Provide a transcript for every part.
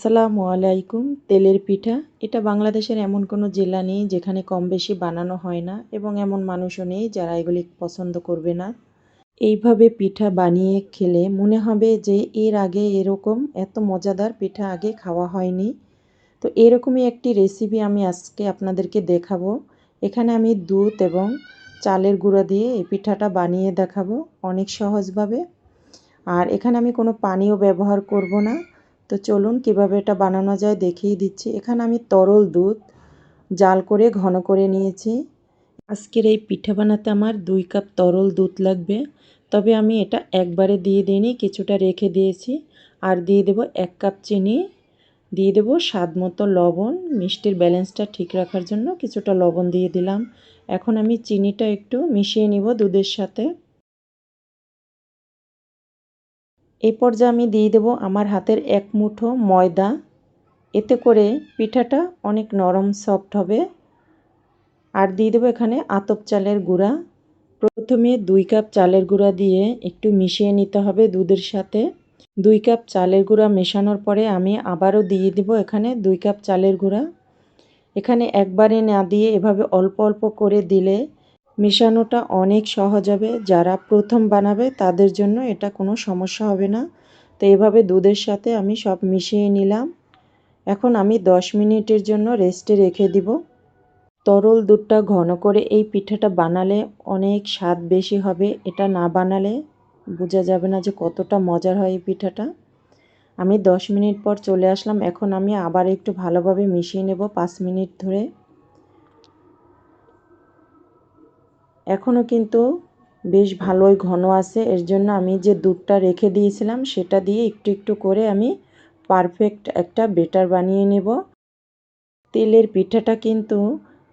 আসসালামু আলাইকুম। তেলের পিঠা, এটা বাংলাদেশের এমন কোনো জেলা নেই যেখানে কম বেশি বানানো হয় না এবং এমন মানুষও নেই যারা এগুলি পছন্দ করবে না। এইভাবে পিঠা বানিয়ে খেলে মনে হবে যে এর আগে এরকম এত মজাদার পিঠা আগে খাওয়া হয়নি। তো এরকমই একটি রেসিপি আমি আজকে আপনাদেরকে দেখাবো। এখানে আমি দুধ এবং চালের গুঁড়া দিয়ে এই পিঠাটা বানিয়ে দেখাবো অনেক সহজভাবে। আর এখানে আমি কোনো পানিও ব্যবহার করব না। তো চলুন কীভাবে এটা বানানো যায় দেখিয়ে দিচ্ছি। এখানে আমি তরল দুধ জাল করে ঘন করে নিয়েছি। আজকের এই পিঠা বানাতে আমার দুই কাপ তরল দুধ লাগবে। তবে আমি এটা একবারে দিয়ে দিইনি, কিছুটা রেখে দিয়েছি। আর দিয়ে দেব এক কাপ চিনি, দিয়ে দেব স্বাদ মতো লবণ। মিষ্টির ব্যালেন্সটা ঠিক রাখার জন্য কিছুটা লবণ দিয়ে দিলাম। এখন আমি চিনিটা একটু মিশিয়ে নিব দুধের সাথে। এই পর্যায়ে আমি দিয়ে দেব আমার হাতের এক মুঠো ময়দা। এতে করে পিঠাটা অনেক নরম সফট হবে। আর দিয়ে দেবো এখানে আতপ চালের গুঁড়া। প্রথমে দুই কাপ চালের গুঁড়া দিয়ে একটু মিশিয়ে নিতে হবে দুধের সাথে। দুই কাপ চালের গুঁড়া মেশানোর পরে আমি আবারও দিয়ে দেব এখানে দুই কাপ চালের গুঁড়া। এখানে একবারে না দিয়ে এভাবে অল্প অল্প করে দিলে মেশানোটা অনেক সহজ হবে। যারা প্রথম বানাবে, তাদের জন্য এটা কোনো সমস্যা হবে না। তো এভাবে দুধের সাথে আমি সব মিশিয়ে নিলাম। এখন আমি 10 মিনিটের জন্য রেস্টে রেখে দিব। তরল দুধটা ঘন করে এই পিঠাটা বানালে অনেক স্বাদ বেশি হবে। এটা না বানালে বোঝা যাবে না যে কতটা মজার হয় এই পিঠাটা। আমি 10 মিনিট পর চলে আসলাম। এখন আমি আবার একটু ভালোভাবে মিশিয়ে নেব পাঁচ মিনিট ধরে। এখনও কিন্তু বেশ ভালোই ঘন আছে। এর জন্য আমি যে দুধটা রেখে দিয়েছিলাম, সেটা দিয়ে একটু একটু করে আমি পারফেক্ট একটা বেটার বানিয়ে নেব। তেলের পিঠাটা কিন্তু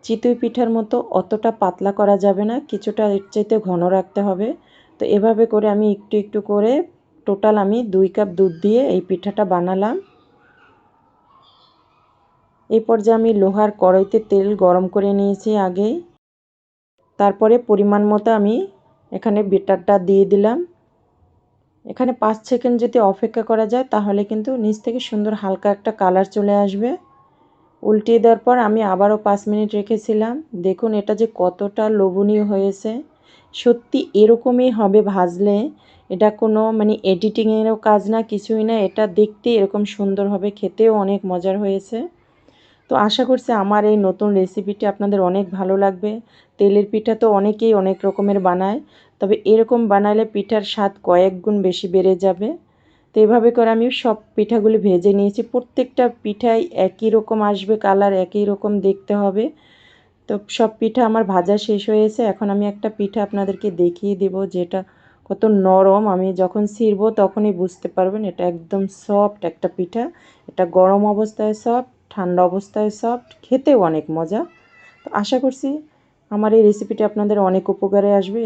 চিতই পিঠার মতো অতটা পাতলা করা যাবে না, কিছুটা এর চাইতে ঘন রাখতে হবে। তো এভাবে করে আমি একটু একটু করে টোটাল আমি দুই কাপ দুধ দিয়ে এই পিঠাটা বানালাম। এই পর্যায়ে আমি লোহার কড়াইতে তেল গরম করে নিয়েছি আগেই তারপরে পরিমাণ মতো আমি এখানে বেটারটা দিয়ে দিলাম। এখানে পাঁচ সেকেন্ড যদি অপেক্ষা করা যায়, তাহলে কিন্তু নিচ থেকে সুন্দর হালকা একটা কালার চলে আসবে। উল্টিয়ে দেওয়ার পর আমি আবারও পাঁচ মিনিট রেখেছিলাম। দেখুন, এটা যে কতটা লোভনীয় হয়েছে। সত্যি এরকমই হবে ভাজলে। এটা কোনো মানে এডিটিংয়েরও কাজ না, কিছুই না। এটা দেখতে এরকম সুন্দর হবে, খেতেও অনেক মজার হয়েছে। তো আশা করছি আমার এই নতুন রেসিপিটি আপনাদের অনেক ভালো লাগবে। তেলের পিঠা তো অনেকেই অনেক রকমের বানায়, তবে এরকম বানালে পিঠার স্বাদ কয়েক গুণ বেশি বেড়ে যাবে। তো এভাবে করে আমি সব পিঠাগুলি ভেজে নিয়েছি। প্রত্যেকটা পিঠাই একই রকম আসবে, কালার একই রকম দেখতে হবে। তো সব পিঠা আমার ভাজা শেষ হয়েছে এখন আমি একটা পিঠা আপনাদেরকে দেখিয়ে দেব, যেটা কত নরম। আমি যখন ছিঁড়ব তখনই বুঝতে পারবেন, এটা একদম সফট একটা পিঠা। এটা গরম অবস্থায় সফট ঠান্ডা অবস্থায় সফট খেতেও অনেক মজা। তো আশা করছি আমার এই রেসিপিটি আপনাদের অনেক উপকারে আসবে।